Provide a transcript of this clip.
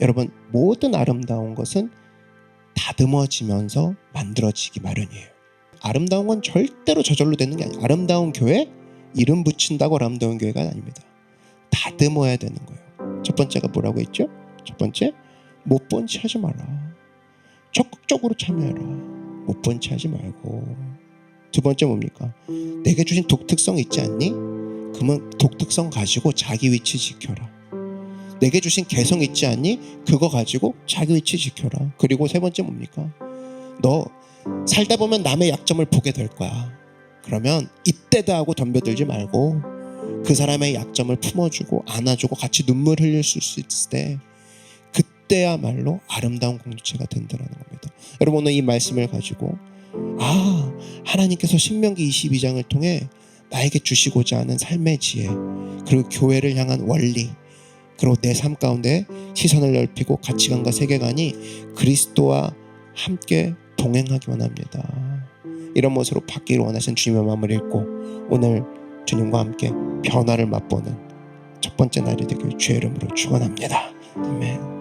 여러분 모든 아름다운 것은 다듬어지면서 만들어지기 마련이에요. 아름다운 건 절대로 저절로 되는 게 아니에요. 아름다운 교회 이름 붙인다고 아름다운 교회가 아닙니다. 다듬어야 되는 거예요. 첫 번째가 뭐라고 했죠? 첫 번째 못 본 체 하지 마라. 적극적으로 참여해라. 못 본 체 하지 말고. 두 번째 뭡니까? 내게 주신 독특성 있지 않니? 그러면 독특성 가지고 자기 위치 지켜라. 내게 주신 개성 있지 않니? 그거 가지고 자기 위치 지켜라. 그리고 세 번째 뭡니까? 너 살다 보면 남의 약점을 보게 될 거야. 그러면 이때다 하고 덤벼들지 말고 그 사람의 약점을 품어주고 안아주고 같이 눈물 흘릴 수 있을 때 그때야말로 아름다운 공동체가 된다는 겁니다. 여러분 오늘 이 말씀을 가지고 아 하나님께서 신명기 22장을 통해 나에게 주시고자 하는 삶의 지혜 그리고 교회를 향한 원리 그리고 내 삶 가운데 시선을 넓히고 가치관과 세계관이 그리스도와 함께 동행하기 원합니다. 이런 모습으로 바뀌기를 원하시는 주님의 마음을 읽고 오늘 주님과 함께 변화를 맛보는 첫 번째 날이 되길 주의 이름으로 축원합니다. 아멘.